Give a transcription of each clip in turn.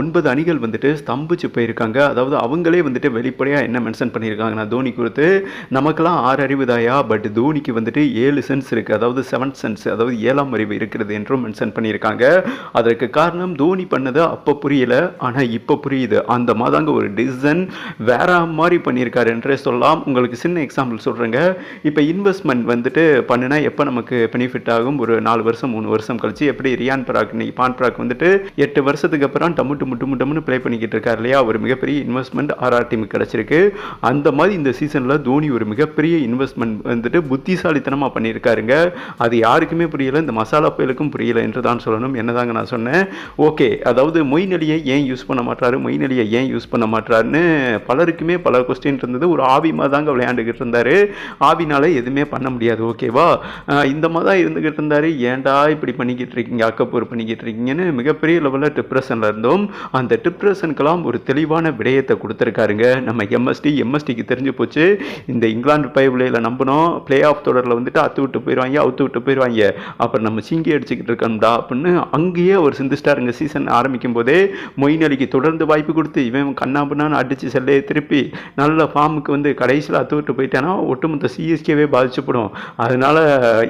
ஒன்பது அணிகள் வந்துட்டு ஸ்தம்பிச்சு போயிருக்காங்க. அதாவது அவங்களே வந்துட்டு வெளிப்படையாக என்ன மென்ஷன் பண்ணியிருக்காங்கன்னா தோனி குறித்து நமக்கெல்லாம் ஆறு அறிவு தாயா? பட் தோனிக்கு வந்துட்டு ஏழு சென்ஸ் இருக்குது அதாவது செவன் சென்ஸ் அதாவது ஏழாம் அறிவு இருக்கிறது என்றும் மென்ஷன் பண்ணியிருக்காங்க. அதற்கு காரணம் தோனி பண்ணது அப்போ புரியல ஆனால் இப்போ புரியுது. அந்த மாதாங்க ஒரு டிசிஷன் வேற மாதிரி பண்ணியிருக்காரு என்றே சொல்லலாம். உங்களுக்கு சின்ன எக்ஸாம்பிள் சொல்கிறேங்க இப்போ இன்வெஸ்ட்மெண்ட் வந்துட்டு பண்ணினா எப்போ நமக்கு பெனிஃபிட் ஆகும்? ஒரு நாலு வருஷம் மூணு வருஷம் கழிச்சு எப்படி ரியான் பராக் இன்னைக்கு பான் பராக் வந்துட்டு எட்டு வருஷத்துக்கு அப்புறம் டம்மு முட்டு டும்மு டம்முன்னு ப்ளே பண்ணிக்கிட்டு இருக்கார் இல்லையா? ஒரு மிகப்பெரிய இன்வெஸ்ட்மெண்ட் ஆர்ஆர் டீமுக்கு கிடச்சிருக்கு. அந்த மாதிரி இந்த சீசனில் தோனி ஒரு மிகப்பெரிய இன்வெஸ்ட்மெண்ட் வந்துட்டு புத்திசாலித்தனமாக பண்ணியிருக்காருங்க. அது யாருக்குமே புரியலை இந்த மசாலா புயலுக்கும் புரியல என்று தான் சொல்லணும். என்னதாங்க நான் சொன்னேன்? ஓகே அதாவது மொய்நெலியை ஏன் யூஸ் பண்ண மாட்டாரு மொய்நெலியை அலியை ஏன் யூஸ் பண்ண மாட்டாருன்னு பலருக்குமே பல கொஸ்டின் இருந்தது. ஒரு ஆவி மாதிரி தாங்க விளையாண்டுக்கிட்டு இருந்தாரு. ஆவினால எதுவுமே பண்ண முடியாது ஓகேவா இந்த மாதிரி தான் இருந்துகிட்டு இருந்தாரு. ஏன்டா இப்படி பண்ணிக்கிட்டு இருக்கீங்க? அக்கப்பூர் பண்ணிக்கிட்டு இருக்கீங்கன்னு மிகப்பெரிய லெவலில் டிப்ரெஷனில் இருந்தோம். அந்த டிப்ரெஷனுக்கெல்லாம் ஒரு தெளிவான விடயத்தை கொடுத்துருக்காருங்க. நம்ம எம்எஸ்டி எம்எஸ்டிக்கு தெரிஞ்சு போச்சு. இந்த இங்கிலாந்து பைபிளையில் நம்பினோம். பிளே ஆஃப் தொடரில் வந்துட்டு அத்து விட்டு போயிடுவாங்க அவுத்து விட்டு போயிடுவாங்க அப்புறம் நம்ம சிங்கி அடிச்சுக்கிட்டு இருக்கோம்டா அப்படின்னு அங்கேயே அவர் சிந்திச்சிட்டாருங்க. சீசன் ஆரம்பிக்கும் போதே மொயின் அலிக்கு தொடர்ந்து வாய்ப்பு கொடுத்து இவன் கண்ணாபுண்ணான்னு அடித்து செல்லையை திருப்பி நல்ல ஃபார்முக்கு வந்து கடைசியில் அத்து விட்டு போயிட்டானா ஒட்டுமொத்த சிஎஸ்கேவே பாதிச்சுப்படும். அதனால்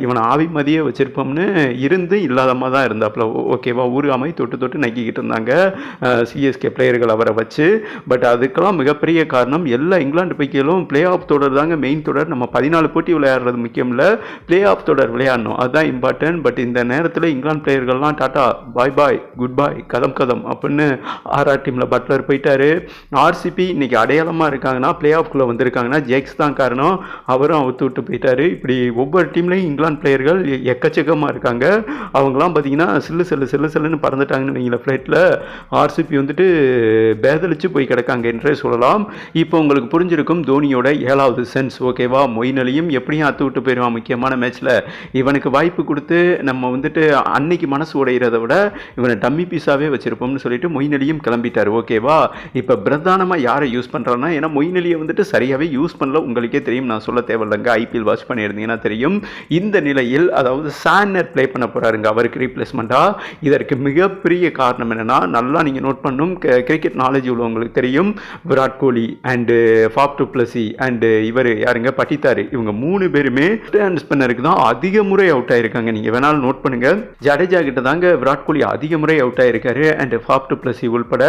இவனை ஆவி மதியே வச்சிருப்போம்னு இருந்து இல்லாதமாக தான் இருந்தாப்புல ஓகேவா? ஊருகாமை தொட்டு தொட்டு நக்கிக்கிட்டு இருந்தாங்க. சிஎஸ்கே பிளேயர்கள் அவரை வச்சு பட் அதுக்கெல்லாம் மிகப்பெரிய காரணம் எல்லா இங்கிலாந்து பைக்கிலும் பிளே ஆஃப் தொடர் தாங்க மெயின் தொடர். நம்ம பதினாலு போட்டி விளையாடுறது முக்கியம் இல்லை பிளே ஆஃப் தொடர் விளையாடணும். அதுதான் இம்பார்ட்டன்ட் பட் இந்த நேரத்தில் England பிளேயர்கள்லாம் tata bye bye good bye கதம் கதம் அப்படின்னு ஆர்ஆர் டீமில் பட்லர் போயிட்டாரு. ஆர்சிபி இன்னைக்கு அடையாளமாக இருக்காங்கன்னா பிளே ஆஃப்குள்ளே வந்திருக்காங்கன்னா ஜேக்ஸ் தான் காரணம். அவரும் அவுத்து விட்டு போயிட்டாரு. இப்படி ஒவ்வொரு டீம்லையும் இங்கிலாந்து பிளேயர்கள் எக்கச்சக்கமாக இருக்காங்க. அவங்களாம் பார்த்தீங்கன்னா சில்லு செல்லு செல்லு செல்லுன்னு பறந்துட்டாங்கன்னு வைங்கள ஃப்ளைட்டில் ஆர்சிபி வந்துட்டு பேதலிச்சு போய் கிடக்காங்க என்றே சொல்லலாம். இப்போ உங்களுக்கு புரிஞ்சிருக்கும் தோனியோட ஏழாவது சென்ஸ் ஓகேவா மொயின் அலியும் எப்படியும் அத்து விட்டு போயிடுவான் முக்கியமான மேட்ச்சில் இவனுக்கு வாய்ப்பு கொடுத்து நம்ம வந்துட்டு அன்னைக்கு மனசு உடையிறத விட இவனை டம்மி பீஸாவே வச்சிருப்போம்னு சொல்லிட்டு மொயின் அலியும் கிளம்பிட்டார் ஓகேவா இப்போ பிரதானமாக யாரை யூஸ் பண்ணுறான்னா ஏன்னா மொயின் அலியை வந்துட்டு சரியாகவே யூஸ் பண்ணல உங்களுக்கே தெரியும். நான் சொல்ல தேவையில்லைங்க. ஐபிஎல் வாட்ச் பண்ணியிருந்தீங்கன்னா தெரியும். இந்த நிலையில் அதாவது சானர் ப்ளே பண்ண போகிறாருங்க அவருக்கு ரீப்ளேஸ்மெண்ட்டாக இதற்கு மிகப்பெரிய காரணம் என்னென்னா நல்லா நீங்கள் நோட் பண்ணும். கிரிக்கெட் நாலேஜ் உள்ளவங்களுக்கு தெரியும். Virat Kohli and Faf du Plessis and இவர் யாருங்க? பட்டித்தாரு இவங்க மூணு பேருமே ஹேண்ட் ஸ்பின்னருக்கு தான் அதிக முறை அவுட் ஆயிருக்காங்க. நீங்கள் வேணாலும் நோட் பண்ணுங்க. ஜடேஜா கிட்ட தாங்க விராட் கோலி அதிக முறை அவுட் ஆயிருக்காரு. அண்ட் ஃபாப் டு பிளஸி உள்பட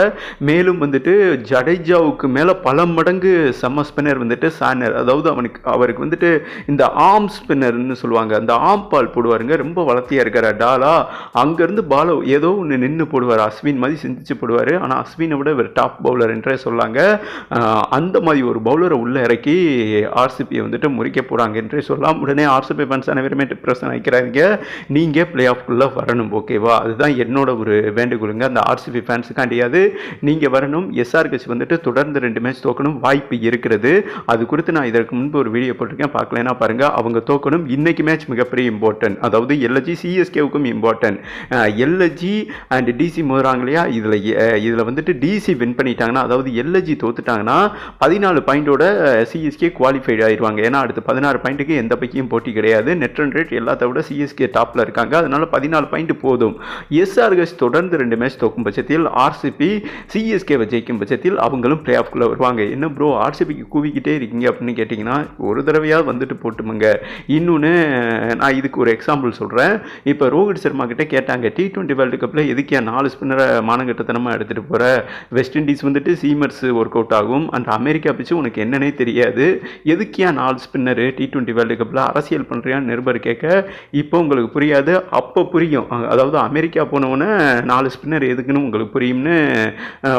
மேலும் வந்துட்டு ஜடேஜாவுக்கு மேலே பல மடங்கு செம்ம ஸ்பின்னர் வந்துட்டு சானர் அதாவது அவனுக்கு அவருக்கு வந்துட்டு இந்த ஆர்ம் ஸ்பின்னர்னு சொல்லுவாங்க. அந்த ஆம் பால் போடுவாருங்க. ரொம்ப வளர்த்தியாக இருக்கார். டாலா அங்கேருந்து பால ஏதோ ஒன்று நின்று போடுவார். அஸ்வின் மாதிரி சிந்திச்சு போடுவார். ஆனால் அஸ்வினை விட இவர் டாப் பவுலர் என்றே சொல்லாங்க. அந்த மாதிரி ஒரு பவுலரை உள்ளே இறக்கி ஆர்சிபியை வந்துட்டு முறிக்க போகிறாங்க என்றே சொல்லலாம் உடனே ஆர்சிபி ஃபேன்ஸ் அனைவருமே டிப்ரெஷன் ஆகிக்கிறாங்க நீங்கள் பிளே ஆஃப்குள்ளே வரணும் ஓகேவா அதுதான் என்னோட ஒரு வேண்டுகோளுங்க. அந்த ஆர்சிபி ஃபேன்ஸுக்காண்டியாது நீங்கள் வரணும். எஸ்ஆர்கஸ் வந்துட்டு தொடர்ந்து ரெண்டு மேட்ச் தோக்கணும். வாய்ப்பு இருக்கிறது. அது குறித்து நான் இதற்கு முன்பு ஒரு வீடியோ போட்டிருக்கேன். பார்க்கலனா பாருங்கள் அவங்க தோக்கணும். இன்னைக்கு மேட்ச் மிகப்பெரிய இம்பார்ட்டன்ட் அதாவது எல்எஜி சிஎஸ்கேவுக்கும் இம்பார்ட்டன்ட் எல்எஜி அண்ட் டிசி மோதுறாங்க இல்லையா? இதில் இதில் வந்துட்டு டிசி வின் பண்ணிட்டாங்கன்னா அதாவது எல்எஜி தோத்துட்டாங்கன்னா பதினாலு பாயிண்டோட சிஎஸ்கே குவாலிஃபைட் ஆயிடுவாங்க ஏன்னா அடுத்து பதினாறு பாயிண்ட்டுக்கு எந்த பைக்கியும் போட்டி கிடையாது. நெட் ரன் ரேட் எல்லாத்த விட சிஎஸ்கே டாப்பில் இருக்காங்க. அதனால பதினாலு பாயிண்ட் போதும். எஸ்ஆர்எஸ் தொடர்ந்து ரெண்டு மேட்ச் தோக்கும் பட்சத்தில் ஆர்சிபி சிஎஸ்கேவை ஜெயிக்கும் பட்சத்தில் அவங்களும் பிளே ஆஃப்குள்ளே வருவாங்க. என்ன ப்ரோ ஆர்சிபிக்கு கூவிக்கிட்டே இருக்கீங்க அப்படின்னு கேட்டிங்கன்னா ஒரு தடவையாவது வந்துட்டு போட்டுமுங்க. இன்னொன்று நான் இதுக்கு ஒரு எக்ஸாம்பிள் சொல்கிறேன் இப்போ ரோஹித் சர்மா கிட்ட கேட்டாங்க டி ட்வெண்ட்டி வேர்ல்டு கப்பில் எதுக்கே நாலு ஸ்பின்னரை மானங்கட்டத்தனமாக எடுத்துகிட்டு போகிற வெஸ்ட் இண்டீஸ் வந்துட்டு சீமர்ஸ் ஒர்க் அவுட் ஆகும். அந்த அமெரிக்கா பிச்சு உனக்கு என்னன்னே தெரியாது. எதுக்கியா நாலு ஸ்பின்னரு டி ட்வெண்ட்டி வேர்ல்டு கப்பில் அரசியல் பண்ணுறியான்னு நிருபர் கேட்க இப்போ உங்களுக்கு புரியாது அப்போ புரியும். அதாவது அமெரிக்கா போனவுடனே நாலு ஸ்பின்னர் எதுக்குன்னு உங்களுக்கு புரியும்னு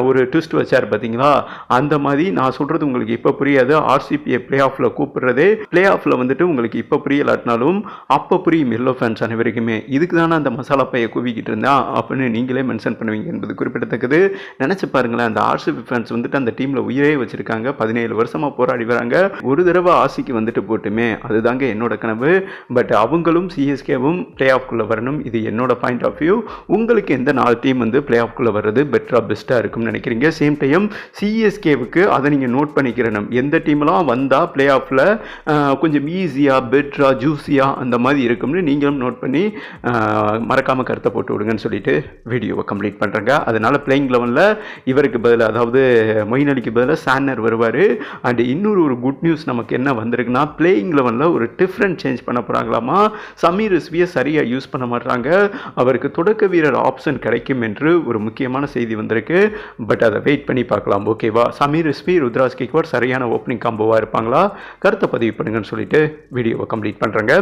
ஒரு ட்விஸ்ட் வச்சார் பார்த்தீங்களா அந்த மாதிரி நான் சொல்கிறது உங்களுக்கு இப்போ புரியாது. ஆர்சிபியை பிளே ஆஃபில் கூப்பிடுறதே பிளே ஆஃபில் வந்துட்டு உங்களுக்கு இப்போ புரியலாட்டினாலும் அப்போ புரியும் எல்லோ ஃபேன்ஸ் அனைவருக்குமே. இதுக்கு தானே அந்த மசாலா பையை குவிக்கிட்டு இருந்தா அப்படின்னு நீங்களே மென்ஷன் பண்ணுவீங்க என்பது குறிப்பிடத்தக்கது. நினச்சி பாருங்களேன் அந்த ஆர்சிபி ஃபேன்ஸ் வந்துட்டு அந்த டீமில் உயிரே வச்சிருக்காங்க. பதினேழு வருஷமாக போராடி வராங்க. ஒரு தடவை ஆசிக்கு வந்துட்டு போட்டுமே அதுதாங்க என்னோட கனவு. பட் அவங்களும் சிஎஸ்கேவும் பிளே ஆஃப்குள்ளே வரணும். இது என்னோட பாயிண்ட் ஆஃப் வியூ உங்களுக்கு எந்த நாலு டீம் வந்து பிளே ஆஃப்குள்ளே வர்றது பெட்டராக பெஸ்ட்டாக இருக்கும்னு நினைக்கிறீங்க? சேம் டைம் சிஎஸ்கேவுக்கு அதை நீங்கள் நோட் பண்ணிக்கிறணும் எந்த டீம்லாம் வந்தால் பிளே ஆஃபில் கொஞ்சம் ஈஸியாக பெட்டராக ஜூஸியாக அந்த மாதிரி இருக்கும்னு நீங்களும் நோட் பண்ணி மறக்காமல் கருத்தை போட்டு விடுங்கன்னு சொல்லிட்டு வீடியோவை கம்ப்ளீட் பண்ணுறேங்க அதை அதனால் பிளேயிங் லெவனில் இவருக்கு பதில் அதாவது மொயின் அலிக்கு பதிலாக சான்னர் வருவார். அண்ட் இன்னொரு ஒரு குட் நியூஸ் நமக்கு என்ன வந்திருக்குன்னா பிளேயிங் லெவனில் ஒரு டிஃப்ரெண்ட் சேஞ்ச் பண்ண போகிறாங்களாமா சமீர் ரிஸ்வியை சரியாக யூஸ் பண்ண மாட்டாங்க அவருக்கு தொடக்க வீரர் ஆப்ஷன் கிடைக்கும் என்று ஒரு முக்கியமான செய்தி வந்திருக்கு. பட் அதை வெயிட் பண்ணி பார்க்கலாம் ஓகேவா சமீர் ரிஸ்வி ருத்ராஸ் கேக்வாட் சரியான ஓப்பனிங் காம்போவாக இருப்பாங்களா? கருத்தை பதிவு பண்ணுங்கன்னு சொல்லிட்டு வீடியோவை கம்ப்ளீட் பண்ணுறேங்க